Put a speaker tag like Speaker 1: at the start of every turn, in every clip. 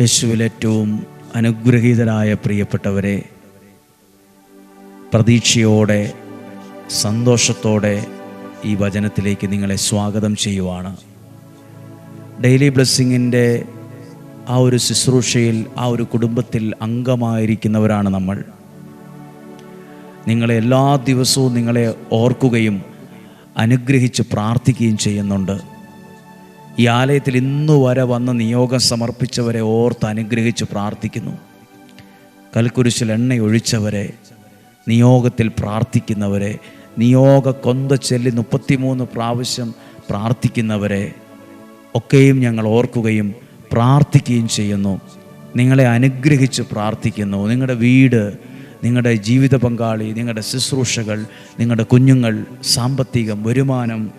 Speaker 1: യേശുവിൽ ഏറ്റവും അനുഗ്രഹീതരായ പ്രിയപ്പെട്ടവരെ പ്രതീക്ഷയോടെ സന്തോഷത്തോടെ ഈ വചനത്തിലേക്ക് നിങ്ങളെ സ്വാഗതം ചെയ്യുവാണ്. ഡെയിലി ബ്ലെസ്സിങ്ങിന്റെ ആ ഒരു ശുശ്രൂഷയിൽ ആ ഒരു കുടുംബത്തിൽ അംഗമായിരിക്കുന്നവരാണ് നമ്മൾ. നിങ്ങളെ എല്ലാ ദിവസവും നിങ്ങളെ ഓർക്കുകയും അനുഗ്രഹിച്ച് പ്രാർത്ഥിക്കുകയും ചെയ്യുന്നുണ്ട്. ഈ ആലയത്തിൽ ഇന്നു വരെ വന്ന് നിയോഗം സമർപ്പിച്ചവരെ ഓർത്ത് അനുഗ്രഹിച്ച് പ്രാർത്ഥിക്കുന്നു. കൽക്കുരിശിൽ എണ്ണ ഒഴിച്ചവരെ നിയോഗത്തിൽ പ്രാർത്ഥിക്കുന്നവരെ നിയോഗ കൊന്ത ചൊല്ലി മുപ്പത്തിമൂന്ന് പ്രാവശ്യം പ്രാർത്ഥിക്കുന്നവരെ ഒക്കെയും ഞങ്ങൾ ഓർക്കുകയും പ്രാർത്ഥിക്കുകയും ചെയ്യുന്നു. നിങ്ങളെ അനുഗ്രഹിച്ച് പ്രാർത്ഥിക്കുന്നു. നിങ്ങളുടെ വീട് നിങ്ങളുടെ ജീവിത പങ്കാളി നിങ്ങളുടെ ശുശ്രൂഷകൾ നിങ്ങളുടെ കുഞ്ഞുങ്ങൾ സാമ്പത്തികം വരുമാനം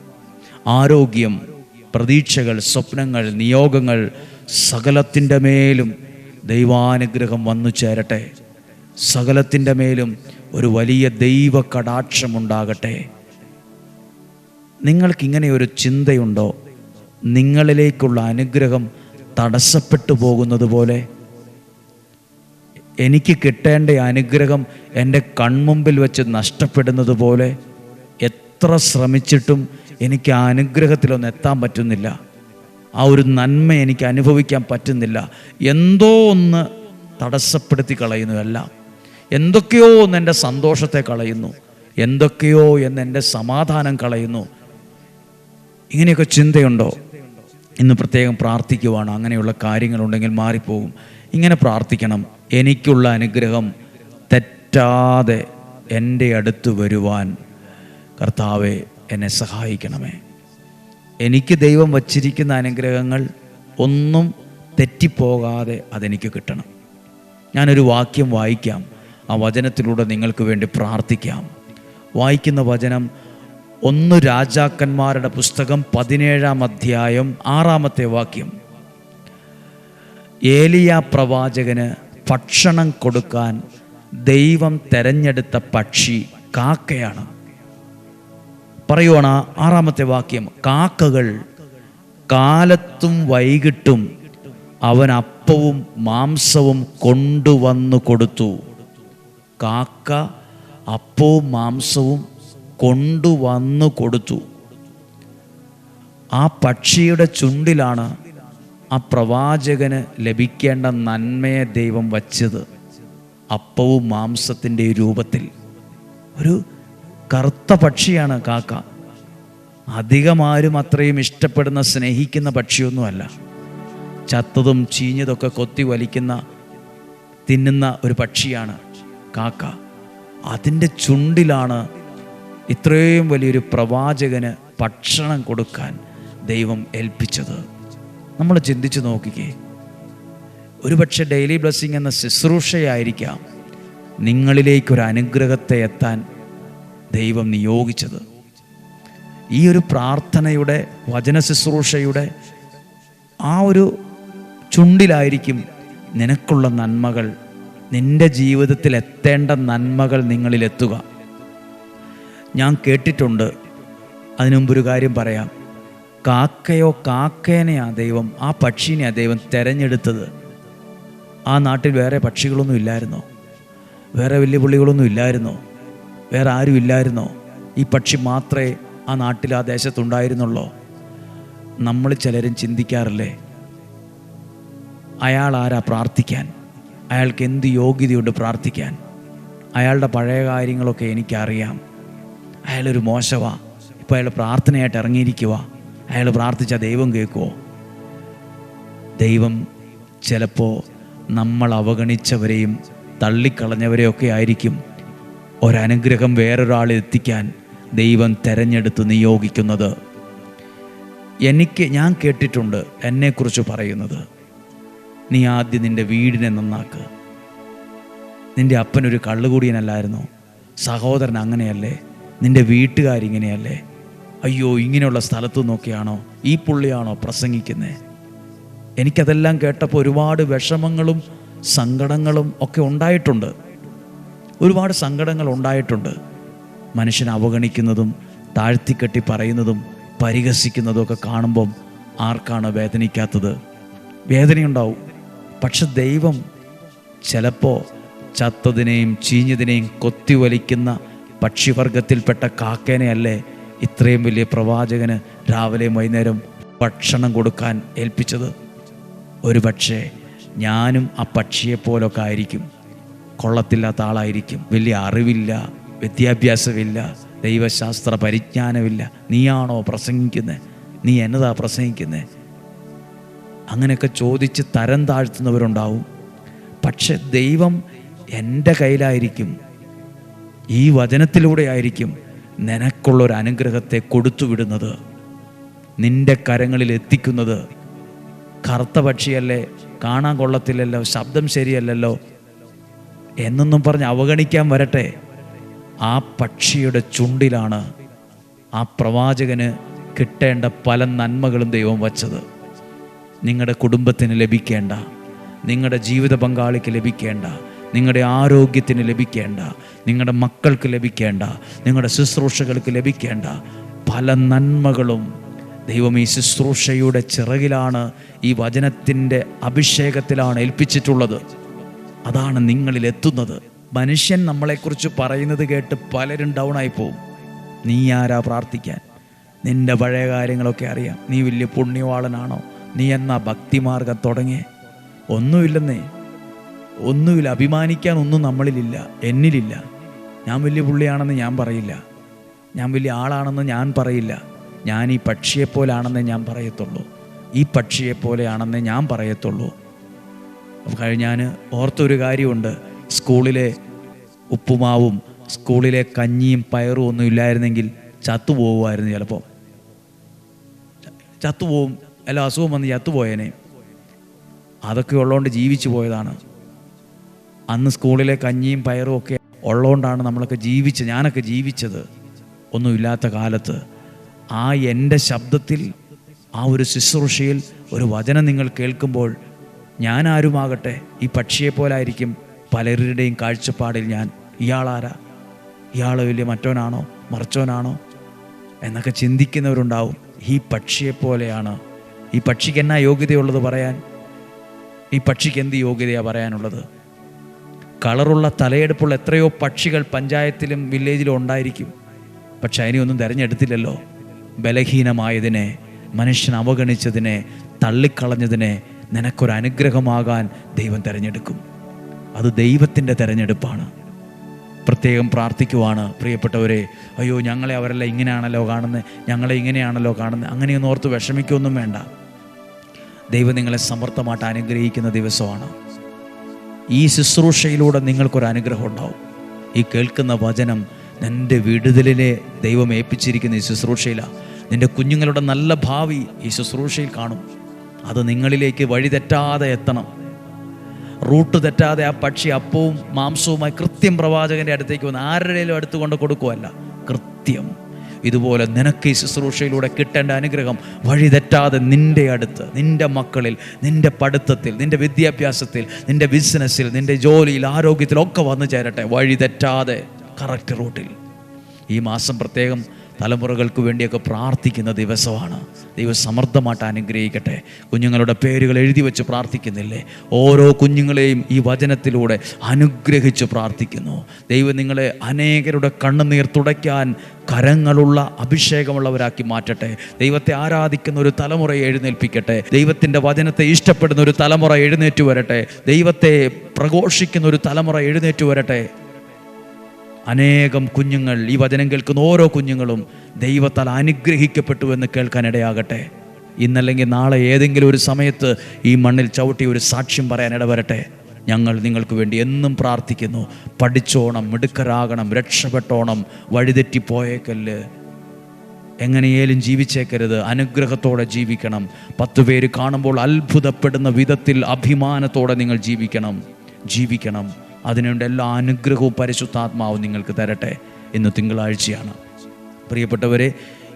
Speaker 1: ആരോഗ്യം പ്രതീക്ഷകൾ സ്വപ്നങ്ങൾ നിയോഗങ്ങൾ സകലത്തിന്റെ മേലും ദൈവാനുഗ്രഹം വന്നു ചേരട്ടെ. സകലത്തിന്റെ മേലും ഒരു വലിയ ദൈവ കടാക്ഷമുണ്ടാകട്ടെ നിങ്ങൾക്കിങ്ങനെ ഒരു ചിന്തയുണ്ടോ? നിങ്ങളിലേക്കുള്ള അനുഗ്രഹം തടസ്സപ്പെട്ടു പോകുന്നത് പോലെ? എനിക്ക് കിട്ടേണ്ട അനുഗ്രഹം എന്റെ കൺമുമ്പിൽ വെച്ച് നഷ്ടപ്പെടുന്നത് പോലെ? എത്ര ശ്രമിച്ചിട്ടും എനിക്ക് ആ അനുഗ്രഹത്തിലൊന്നും എത്താൻ പറ്റുന്നില്ല. ആ ഒരു നന്മ എനിക്ക് അനുഭവിക്കാൻ പറ്റുന്നില്ല. എന്തോ ഒന്ന് തടസ്സപ്പെടുത്തി കളയുന്നു എല്ലാം എന്തൊക്കെയോ ഒന്ന് എന്റെ സന്തോഷത്തെ കളയുന്നു. എന്തൊക്കെയോ എന്ന് എന്റെ സമാധാനം കളയുന്നു. ഇങ്ങനെയൊക്കെ ചിന്തയുണ്ടോ? ഇന്ന് പ്രത്യേകം പ്രാർത്ഥിക്കുവാണ്. അങ്ങനെയുള്ള കാര്യങ്ങളുണ്ടെങ്കിൽ മാറിപ്പോകും. ഇങ്ങനെ പ്രാർത്ഥിക്കണം. എനിക്കുള്ള അനുഗ്രഹം തെറ്റാതെ എന്റെ അടുത്ത് വരുവാൻ. കർത്താവെ എന്നെ സഹായിക്കണമേ. എനിക്ക് ദൈവം വച്ചിരിക്കുന്ന അനുഗ്രഹങ്ങൾ ഒന്നും തെറ്റിപ്പോകാതെ അതെനിക്ക് കിട്ടണം. ഞാനൊരു വാക്യം വായിക്കാം. ആ വചനത്തിലൂടെ നിങ്ങൾക്ക് വേണ്ടി പ്രാർത്ഥിക്കാം. വായിക്കുന്ന വചനം ഒന്ന് രാജാക്കന്മാരുടെ പുസ്തകം പതിനേഴാം അധ്യായം ആറാമത്തെ വാക്യം. ഏലിയ പ്രവാചകന് ഭക്ഷണം കൊടുക്കാൻ ദൈവം തെരഞ്ഞെടുത്ത പക്ഷി കാക്കയാണ്. പറയുവാണ് ആറാമത്തെ വാക്യം. കാക്കകൾ കാലത്തും വൈകിട്ടും അവൻ അപ്പവും മാംസവും കൊണ്ടുവന്നു കൊടുത്തു. കാക്ക അപ്പവും മാംസവും കൊണ്ടുവന്നു കൊടുത്തു. ആ പക്ഷിയുടെ ചുണ്ടിലാണ് ആ പ്രവാചകന് ലഭിക്കേണ്ട നന്മയെ ദൈവം വച്ചത്. അപ്പവും മാംസത്തിന്റെ രൂപത്തിൽ. ഒരു കറുത്ത പക്ഷിയാണ് കാക്ക. അധികം ആരും അത്രയും ഇഷ്ടപ്പെടുന്ന സ്നേഹിക്കുന്ന പക്ഷിയൊന്നുമല്ല. ചത്തതും ചീഞ്ഞതൊക്കെ കൊത്തി വലിക്കുന്ന തിന്നുന്ന ഒരു പക്ഷിയാണ് കാക്ക. അതിന്റെ ചുണ്ടിലാണ് ഇത്രയും വലിയൊരു പ്രവാചകന് ഭക്ഷണം കൊടുക്കാൻ ദൈവം ഏൽപ്പിച്ചത്. നമ്മൾ ചിന്തിച്ചു നോക്കിക്കേ. ഒരുപക്ഷെ ഡെയിലി ബ്ലെസ്സിങ് എന്ന ശുശ്രൂഷയായിരിക്കാം നിങ്ങളിലേക്കൊരു അനുഗ്രഹത്തെ എത്താൻ ദൈവം നിയോഗിച്ചത്. ഈ ഒരു പ്രാർത്ഥനയുടെ വചന ശുശ്രൂഷയുടെ ആ ഒരു ചുണ്ടിലായിരിക്കും നിനക്കുള്ള നന്മകൾ. നിന്റെ ജീവിതത്തിൽ എത്തേണ്ട നന്മകൾ നിങ്ങളിലെത്തുക. ഞാൻ കേട്ടിട്ടുണ്ട്. അതിനു ഒരു കാര്യം പറയാം. കാക്കയോ കാക്കേനെയാ ദൈവം ആ പക്ഷീനെയാ ദൈവം തിരഞ്ഞെടുത്തത്. ആ നാട്ടിൽ വേറെ പക്ഷികളൊന്നും ഇല്ലായിരുന്നോ? വേറെ വലിയ പുള്ളികളൊന്നും ഇല്ലായിരുന്നോ? വേറെ ആരും ഇല്ലായിരുന്നോ ഈ പക്ഷി മാത്രമേ ആ നാട്ടിൽ ആ ദേശത്തുണ്ടായിരുന്നുള്ളോ? നമ്മൾ ചിലരും ചിന്തിക്കാറില്ലേ? അയാൾ ആരാ പ്രാർത്ഥിക്കാൻ? അയാൾക്ക് എന്ത് യോഗ്യതയുണ്ട് പ്രാർത്ഥിക്കാൻ? അയാളുടെ പഴയ കാര്യങ്ങളൊക്കെ എനിക്കറിയാം. അയാളൊരു മോശവാ. ഇപ്പോൾ അയാൾ പ്രാർത്ഥനയായിട്ട് ഇറങ്ങിയിരിക്കുക അയാൾ പ്രാർത്ഥിച്ചാൽ ദൈവം കേൾക്കുമോ ദൈവം ചിലപ്പോൾ നമ്മൾ അവഗണിച്ചവരെയും തള്ളിക്കളഞ്ഞവരെയൊക്കെ ആയിരിക്കും. ഒരനുഗ്രഹം വേറൊരാൾ എത്തിക്കാൻ ദൈവം തെരഞ്ഞെടുത്ത് നിയോഗിക്കുന്നത്. എനിക്ക് ഞാൻ കേട്ടിട്ടുണ്ട് എന്നെക്കുറിച്ച് പറയുന്നത്. നീ ആദ്യം നിന്റെ വീടിനെ നന്നാക്ക്. നിന്റെ അപ്പനൊരു കള്ളുകൂടിയനല്ലായിരുന്നു? സഹോദരൻ അങ്ങനെയല്ലേ? നിന്റെ വീട്ടുകാരിങ്ങനെയല്ലേ? അയ്യോ ഇങ്ങനെയുള്ള സ്ഥലത്ത് നോക്കിയാണോ ഈ പുള്ളിയാണോ പ്രസംഗിക്കുന്നത് എനിക്കതെല്ലാം കേട്ടപ്പോൾ ഒരുപാട് വിഷമങ്ങളും സങ്കടങ്ങളും ഒക്കെ ഉണ്ടായിട്ടുണ്ട്. ഒരുപാട് സങ്കടങ്ങൾ ഉണ്ടായിട്ടുണ്ട്. മനുഷ്യനെ അവഗണിക്കുന്നതും താഴ്ത്തിക്കെട്ടി പറയുന്നതും പരിഹസിക്കുന്നതും ഒക്കെ കാണുമ്പം ആർക്കാണ് വേദനിക്കാത്തത്? വേദനയുണ്ടാവും. പക്ഷെ ദൈവം ചിലപ്പോൾ ചത്തതിനെയും ചീഞ്ഞതിനെയും കൊത്തിവലിക്കുന്ന പക്ഷിവർഗത്തിൽപ്പെട്ട കാക്കേനെയല്ലേ ഇത്രയും വലിയ പ്രവാചകന് രാവിലെയും വൈകുന്നേരം ഭക്ഷണം കൊടുക്കാൻ ഏൽപ്പിച്ചത്? ഒരു പക്ഷേ ഞാനും ആ പക്ഷിയെപ്പോലൊക്കെ ആയിരിക്കും. കൊള്ളത്തില്ലാത്ത ആളായിരിക്കും. വലിയ അറിവില്ല വിദ്യാഭ്യാസമില്ല ദൈവശാസ്ത്ര പരിജ്ഞാനമില്ല. നീയാണോ പ്രസംഗിക്കുന്നത് നീ എന്നതാ പ്രസംഗിക്കുന്നത് അങ്ങനെയൊക്കെ ചോദിച്ച് തരം താഴ്ത്തുന്നവരുണ്ടാവും. പക്ഷെ ദൈവം എന്റെ കയ്യിലായിരിക്കും. ഈ വചനത്തിലൂടെ ആയിരിക്കും നിനക്കുള്ളൊരു അനുഗ്രഹത്തെ കൊടുത്തുവിടുന്നത്. നിന്റെ കരങ്ങളിൽ എത്തിക്കുന്നത്. കറുത്ത പക്ഷിയല്ലേ? കാണാൻ കൊള്ളത്തില്ലല്ലോ. ശബ്ദം ശരിയല്ലല്ലോ. എന്നൊന്നും പറഞ്ഞ് അവഗണിക്കാൻ വരട്ടെ. ആ പക്ഷിയുടെ ചുണ്ടിലാണ് ആ പ്രവാചകന് കിട്ടേണ്ട പല നന്മകളും ദൈവം വച്ചത്. നിങ്ങളുടെ കുടുംബത്തിന് ലഭിക്കേണ്ട നിങ്ങളുടെ ജീവിത പങ്കാളിക്ക് ലഭിക്കേണ്ട നിങ്ങളുടെ ആരോഗ്യത്തിന് ലഭിക്കേണ്ട നിങ്ങളുടെ മക്കൾക്ക് ലഭിക്കേണ്ട നിങ്ങളുടെ ശുശ്രൂഷകൾക്ക് ലഭിക്കേണ്ട പല നന്മകളും ദൈവം ഈ ശുശ്രൂഷയുടെ ചിറകിലാണ് ഈ വചനത്തിന്റെ അഭിഷേകത്തിലാണ് ഏൽപ്പിച്ചിട്ടുള്ളത്. അതാണ് നിങ്ങളിൽ എത്തുന്നത്. മനുഷ്യൻ നമ്മളെക്കുറിച്ച് പറയുന്നത് കേട്ട് പലരും ഡൗൺ ആയി പോവും നീ ആരാ പ്രാർത്ഥിക്കാൻ? നിന്റെ പഴയ കാര്യങ്ങളൊക്കെ അറിയാം. നീ വലിയ പുണ്യവാളനാണോ? നീ എന്നാ ഭക്തിമാർഗം തുടങ്ങിയേ? ഒന്നുമില്ലെന്നേ. ഒന്നുമില്ല. അഭിമാനിക്കാൻ ഒന്നും നമ്മളിലില്ല. എന്നിലില്ല. ഞാൻ വലിയ പുള്ളിയാണെന്ന് ഞാൻ പറയില്ല. ഞാൻ വലിയ ആളാണെന്ന് ഞാൻ പറയില്ല. ഞാൻ ഈ പക്ഷിയെപ്പോലാണെന്നേ ഞാൻ പറയത്തുള്ളൂ. ഈ പക്ഷിയെപ്പോലെയാണെന്നേ ഞാൻ പറയത്തുള്ളൂ. ഞാൻ ഓർത്തൊരു കാര്യമുണ്ട്. സ്കൂളിലെ ഉപ്പുമാവും സ്കൂളിലെ കഞ്ഞിയും പയറും ഒന്നും ഇല്ലായിരുന്നെങ്കിൽ ചത്തുപോകുമായിരുന്നു ചിലപ്പോൾ. ചത്തുപോകും അല്ല അസുഖം വന്ന് ചത്തുപോയേനെ. അതൊക്കെ ഉള്ളതുകൊണ്ട് ജീവിച്ചു പോയതാണ്. അന്ന് സ്കൂളിലെ കഞ്ഞിയും പയറും ഒക്കെ ഉള്ളതുകൊണ്ടാണ് നമ്മളൊക്കെ ജീവിച്ച് ഞാനൊക്കെ ജീവിച്ചത് ഒന്നുമില്ലാത്ത കാലത്ത്. ആ എന്റെ ശബ്ദത്തിൽ ആ ഒരു ശുശ്രൂഷയിൽ ഒരു വചനം നിങ്ങൾ കേൾക്കുമ്പോൾ ഞാൻ ആരുമാകട്ടെ ഈ പക്ഷിയെപ്പോലായിരിക്കും പലരുടെയും കാഴ്ചപ്പാടിൽ ഞാൻ. ഇയാളാരാ? ഇയാൾ വലിയ മറ്റോനാണോ മറിച്ചോനാണോ എന്നൊക്കെ ചിന്തിക്കുന്നവരുണ്ടാവും. ഈ പക്ഷിയെപ്പോലെയാണ് ഈ പക്ഷിക്ക് എന്നാ യോഗ്യതയുള്ളത് പറയാൻ? ഈ പക്ഷിക്ക് എന്ത് യോഗ്യതയാണ് പറയാനുള്ളത്? കളറുള്ള തലയെടുപ്പുള്ള എത്രയോ പക്ഷികൾ പഞ്ചായത്തിലും വില്ലേജിലും ഉണ്ടായിരിക്കും. പക്ഷെ അതിനെയൊന്നും തിരഞ്ഞെടുത്തില്ലല്ലോ. ബലഹീനമായതിനെ മനുഷ്യൻ അവഗണിച്ചതിനെ തള്ളിക്കളഞ്ഞതിനെ നിനക്കൊരു അനുഗ്രഹമാകാൻ ദൈവം തിരഞ്ഞെടുക്കും. അത് ദൈവത്തിന്റെ തിരഞ്ഞെടുപ്പാണ്. പ്രത്യേകം പ്രാർത്ഥിക്കുവാണ് പ്രിയപ്പെട്ടവരെ അയ്യോ ഞങ്ങളെ അവരെല്ലാം ഇങ്ങനെയാണല്ലോ കാണുന്നത് ഞങ്ങളെ ഇങ്ങനെയാണല്ലോ കാണുന്നത് അങ്ങനെയൊന്നും ഓർത്ത് വിഷമിക്കൊന്നും വേണ്ട. ദൈവം നിങ്ങളെ സമർത്ഥമായിട്ട് അനുഗ്രഹിക്കുന്ന ദിവസമാണ്. ഈ ശുശ്രൂഷയിലൂടെ നിങ്ങൾക്കൊരു അനുഗ്രഹം ഉണ്ടാവും. ഈ കേൾക്കുന്ന വചനം നിന്റെ വിടുതലിനെ ദൈവം ഏൽപ്പിച്ചിരിക്കുന്ന ഈ ശുശ്രൂഷയിലാണ് നിന്റെ കുഞ്ഞുങ്ങളുടെ നല്ല ഭാവി ഈ ശുശ്രൂഷയിൽ കാണും. അത് നിങ്ങളിലേക്ക് വഴി തെറ്റാതെ എത്തണം. റൂട്ട് തെറ്റാതെ ആ പക്ഷി അപ്പവും മാംസവുമായി കൃത്യം പ്രവാചകന്റെ അടുത്തേക്ക് വന്ന് ആരുടെയും അടുത്ത് കൊണ്ട് കൃത്യം. ഇതുപോലെ നിനക്ക് ഈ ശുശ്രൂഷയിലൂടെ കിട്ടേണ്ട അനുഗ്രഹം വഴി തെറ്റാതെ നിന്റെ അടുത്ത് നിന്റെ മക്കളിൽ നിന്റെ പഠിത്തത്തിൽ നിന്റെ വിദ്യാഭ്യാസത്തിൽ നിന്റെ ബിസിനസ്സിൽ നിന്റെ ജോലിയിൽ ആരോഗ്യത്തിലൊക്കെ വന്നു ചേരട്ടെ. വഴി തെറ്റാതെ. കറക്റ്റ് റൂട്ടിൽ. ഈ മാസം പ്രത്യേകം തലമുറകൾക്ക് വേണ്ടിയൊക്കെ പ്രാർത്ഥിക്കുന്ന ദിവസമാണ്. ദൈവം അനുഗ്രഹിക്കട്ടെ. കുഞ്ഞുങ്ങളുടെ പേരുകൾ എഴുതി വെച്ച് പ്രാർത്ഥിക്കുന്നില്ലേ? ഓരോ കുഞ്ഞുങ്ങളെയും ഈ വചനത്തിലൂടെ അനുഗ്രഹിച്ച് പ്രാർത്ഥിക്കുന്നു. ദൈവം നിങ്ങളെ അനേകരുടെ കണ്ണുനീർ തുടയ്ക്കാൻ കരങ്ങളുള്ള അഭിഷേകമുള്ളവരാക്കി മാറ്റട്ടെ. ദൈവത്തെ ആരാധിക്കുന്ന ഒരു തലമുറയെ എഴുന്നേൽപ്പിക്കട്ടെ. ദൈവത്തിന്റെ വചനത്തെ ഇഷ്ടപ്പെടുന്ന ഒരു തലമുറ എഴുന്നേറ്റ് വരട്ടെ. ദൈവത്തെ പ്രഘോഷിക്കുന്ന ഒരു തലമുറ എഴുന്നേറ്റ് വരട്ടെ. അനേകം കുഞ്ഞുങ്ങൾ ഈ വചനം കേൾക്കുന്ന ഓരോ കുഞ്ഞുങ്ങളും ദൈവത്താൽ അനുഗ്രഹിക്കപ്പെട്ടു എന്ന് കേൾക്കാനിടയാകട്ടെ. ഇന്നല്ലെങ്കിൽ നാളെ ഏതെങ്കിലും ഒരു സമയത്ത് ഈ മണ്ണിൽ ചവിട്ടി ഒരു സാക്ഷ്യം പറയാൻ ഇടവരട്ടെ. ഞങ്ങൾ നിങ്ങൾക്ക് വേണ്ടി എന്നും പ്രാർത്ഥിക്കുന്നു. പഠിച്ചോണം മിടുക്കരാകണം രക്ഷപ്പെട്ടോണം വഴിതെറ്റിപ്പോയേക്കല്ല്. എങ്ങനെയേലും ജീവിച്ചേക്കരുത് അനുഗ്രഹത്തോടെ ജീവിക്കണം. പത്ത് പേര് കാണുമ്പോൾ അത്ഭുതപ്പെടുന്ന വിധത്തിൽ അഭിമാനത്തോടെ നിങ്ങൾ ജീവിക്കണം. ജീവിക്കണം. അതിനുവേണ്ട എല്ലാ അനുഗ്രഹവും പരിശുദ്ധാത്മാവും നിങ്ങൾക്ക് തരട്ടെ ഇന്ന് തിങ്കളാഴ്ചയാണ്. പ്രിയപ്പെട്ടവരെ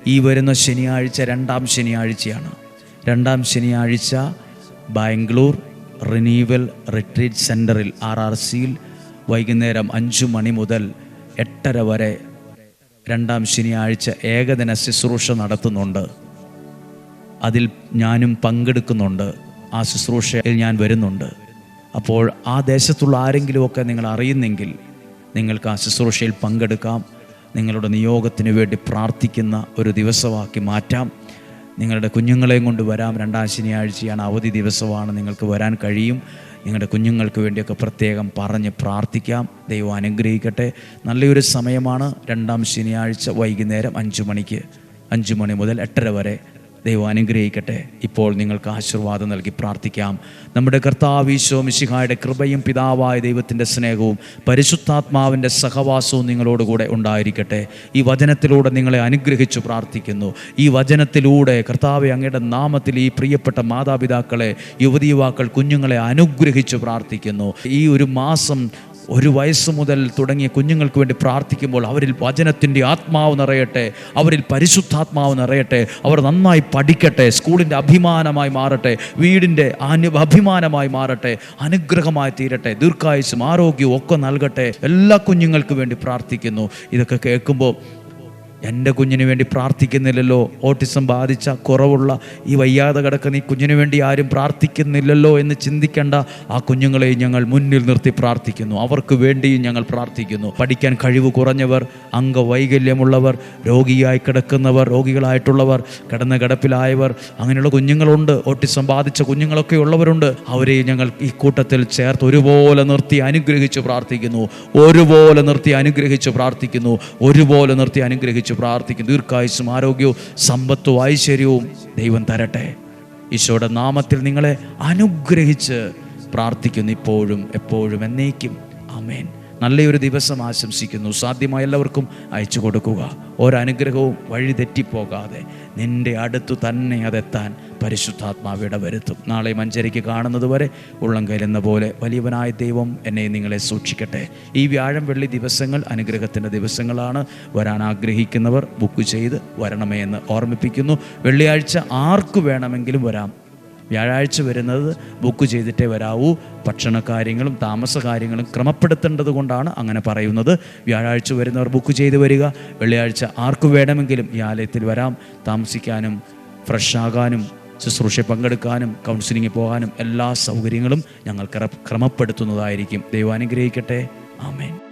Speaker 1: ഈ വരുന്ന ശനിയാഴ്ച രണ്ടാം ശനിയാഴ്ചയാണ്. രണ്ടാം ശനിയാഴ്ച ബാംഗ്ലൂർ റിനീവൽ റിട്രീറ്റ് സെന്ററിൽ ആർ ആർ സിയിൽ വൈകുന്നേരം അഞ്ചു മണി മുതൽ എട്ടര വരെ രണ്ടാം ശനിയാഴ്ച ഏകദിന ശുശ്രൂഷ നടത്തുന്നുണ്ട്. അതിൽ ഞാനും പങ്കെടുക്കുന്നുണ്ട്. ആ ശുശ്രൂഷയിൽ ഞാൻ വരുന്നുണ്ട്. അപ്പോൾ ആ ദേശത്തുള്ള ആരെങ്കിലുമൊക്കെ നിങ്ങൾ അറിയുന്നെങ്കിൽ നിങ്ങൾക്ക് ആ ശുശ്രൂഷയിൽ പങ്കെടുക്കാം. നിങ്ങളുടെ നിയോഗത്തിന് വേണ്ടി പ്രാർത്ഥിക്കുന്ന ഒരു ദിവസമാക്കി മാറ്റാം. നിങ്ങളുടെ കുഞ്ഞുങ്ങളെയും കൊണ്ട് വരാം. രണ്ടാം ശനിയാഴ്ചയാണ് അവധി ദിവസമാണ്. നിങ്ങൾക്ക് വരാൻ കഴിയും. നിങ്ങളുടെ കുഞ്ഞുങ്ങൾക്ക് വേണ്ടിയൊക്കെ പ്രത്യേകം പറഞ്ഞ് പ്രാർത്ഥിക്കാം. ദൈവം അനുഗ്രഹിക്കട്ടെ. നല്ലൊരു സമയമാണ്. രണ്ടാം ശനിയാഴ്ച വൈകുന്നേരം അഞ്ച് മണിക്ക് അഞ്ച് മണി മുതൽ എട്ടര വരെ ദൈവം അനുഗ്രഹിക്കട്ടെ. ഇപ്പോൾ നിങ്ങൾക്ക് ആശീർവാദം നൽകി പ്രാർത്ഥിക്കാം. നമ്മുടെ കർത്താവീശോ മിശിഹായുടെ കൃപയും പിതാവായ ദൈവത്തിന്റെ സ്നേഹവും പരിശുദ്ധാത്മാവിന്റെ സഹവാസവും നിങ്ങളോടുകൂടെ ഉണ്ടായിരിക്കട്ടെ. ഈ വചനത്തിലൂടെ നിങ്ങളെ അനുഗ്രഹിച്ചു പ്രാർത്ഥിക്കുന്നു. ഈ വചനത്തിലൂടെ കർത്താവ് അങ്ങയുടെ നാമത്തിൽ ഈ പ്രിയപ്പെട്ട മാതാപിതാക്കളെ യുവതി യുവാക്കൾ കുഞ്ഞുങ്ങളെ അനുഗ്രഹിച്ചു പ്രാർത്ഥിക്കുന്നു. ഈ ഒരു മാസം ഒരു വയസ്സ് മുതൽ തുടങ്ങിയ കുഞ്ഞുങ്ങൾക്ക് വേണ്ടി പ്രാർത്ഥിക്കുമ്പോൾ അവരിൽ വചനത്തിന്റെ ആത്മാവ് നിറയട്ടെ അവരിൽ പരിശുദ്ധാത്മാവ് നിറയട്ടെ അവർ നന്നായി പഠിക്കട്ടെ സ്കൂളിന്റെ അഭിമാനമായി മാറട്ടെ വീടിന്റെ അനു അഭിമാനമായി മാറട്ടെ അനുഗ്രഹമായി തീരട്ടെ ദീർഘായുസും ആരോഗ്യവും ഒക്കെ നൽകട്ടെ എല്ലാ കുഞ്ഞുങ്ങൾക്ക് വേണ്ടി പ്രാർത്ഥിക്കുന്നു. ഇതൊക്കെ കേൾക്കുമ്പോൾ എന്റെ കുഞ്ഞിന് വേണ്ടി പ്രാർത്ഥിക്കുന്നില്ലല്ലോ. ഓട്ടിസം ബാധിച്ച കുറവുള്ള ഈ വയ്യാതെ കിടക്കുന്ന ഈ കുഞ്ഞിന് വേണ്ടി ആരും പ്രാർത്ഥിക്കുന്നില്ലല്ലോ എന്ന് ചിന്തിക്കേണ്ട ആ കുഞ്ഞുങ്ങളെ ഞങ്ങൾ മുന്നിൽ നിർത്തി പ്രാർത്ഥിക്കുന്നു. അവർക്ക് വേണ്ടിയും ഞങ്ങൾ പ്രാർത്ഥിക്കുന്നു. പഠിക്കാൻ കഴിവ് കുറഞ്ഞവർ അംഗവൈകല്യമുള്ളവർ രോഗിയായി കിടക്കുന്നവർ രോഗികളായിട്ടുള്ളവർ കിടന്ന കിടപ്പിലായവർ അങ്ങനെയുള്ള കുഞ്ഞുങ്ങളുണ്ട്. ഓട്ടിസം ബാധിച്ച കുഞ്ഞുങ്ങളൊക്കെ ഉള്ളവരുണ്ട്. അവരെ ഞങ്ങൾ ഈ കൂട്ടത്തിൽ ചേർത്ത് ഒരുപോലെ നിർത്തി അനുഗ്രഹിച്ച് പ്രാർത്ഥിക്കുന്നു. ഒരുപോലെ നിർത്തി അനുഗ്രഹിച്ച് പ്രാർത്ഥിക്കുന്നു. ഒരുപോലെ നിർത്തി അനുഗ്രഹിച്ച് പ്രാർത്ഥിക്കുന്നു ദീർഘായുസും ആരോഗ്യവും സമ്പത്തും ഐശ്വര്യവും ദൈവം തരട്ടെ. ഈശോയുടെ നാമത്തിൽ നിങ്ങളെ അനുഗ്രഹിച്ച് പ്രാർത്ഥിക്കുന്നു ഇപ്പോഴും എപ്പോഴും എന്നേക്കും. ആമേൻ. നല്ലൊരു ദിവസം ആശംസിക്കുന്നു. സാധ്യമായ എല്ലാവർക്കും അയച്ചു കൊടുക്കുക. ഒരനുഗ്രഹവും വഴി തെറ്റിപ്പോകാതെ നിന്റെ അടുത്തു തന്നെ അതെത്താൻ പരിശുദ്ധാത്മാവിട വരുത്തും നാളെ മഞ്ചരിക്ക് കാണുന്നത് വരെ ഉള്ളം എന്ന പോലെ വലിയവനായ ദൈവം എന്നെ നിങ്ങളെ സൂക്ഷിക്കട്ടെ. ഈ വ്യാഴം വെള്ളി ദിവസങ്ങൾ അനുഗ്രഹത്തിന്റെ ദിവസങ്ങളാണ്. വരാൻ ആഗ്രഹിക്കുന്നവർ ബുക്ക് ചെയ്ത് വരണമേ എന്ന് ഓർമ്മിപ്പിക്കുന്നു. വെള്ളിയാഴ്ച ആർക്ക് വേണമെങ്കിലും വരാം. വ്യാഴാഴ്ച വരുന്നത് ബുക്ക് ചെയ്തിട്ടേ വരാവൂ. ഭക്ഷണ കാര്യങ്ങളും താമസ കാര്യങ്ങളും ക്രമപ്പെടുത്തേണ്ടത് കൊണ്ടാണ് അങ്ങനെ പറയുന്നത്. വ്യാഴാഴ്ച വരുന്നവർ ബുക്ക് ചെയ്ത് വരിക. വെള്ളിയാഴ്ച ആർക്ക് വേണമെങ്കിലും ഈ ആലയത്തിൽ വരാം. താമസിക്കാനും ഫ്രഷ് ആകാനും ശുശ്രൂഷ പങ്കെടുക്കാനും കൗൺസിലിങ്ങിൽ പോകാനും എല്ലാ സൗകര്യങ്ങളും ഞങ്ങൾ ക്രമപ്പെടുത്തുന്നതായിരിക്കും. ദൈവം അനുഗ്രഹിക്കട്ടെ. ആമേൻ.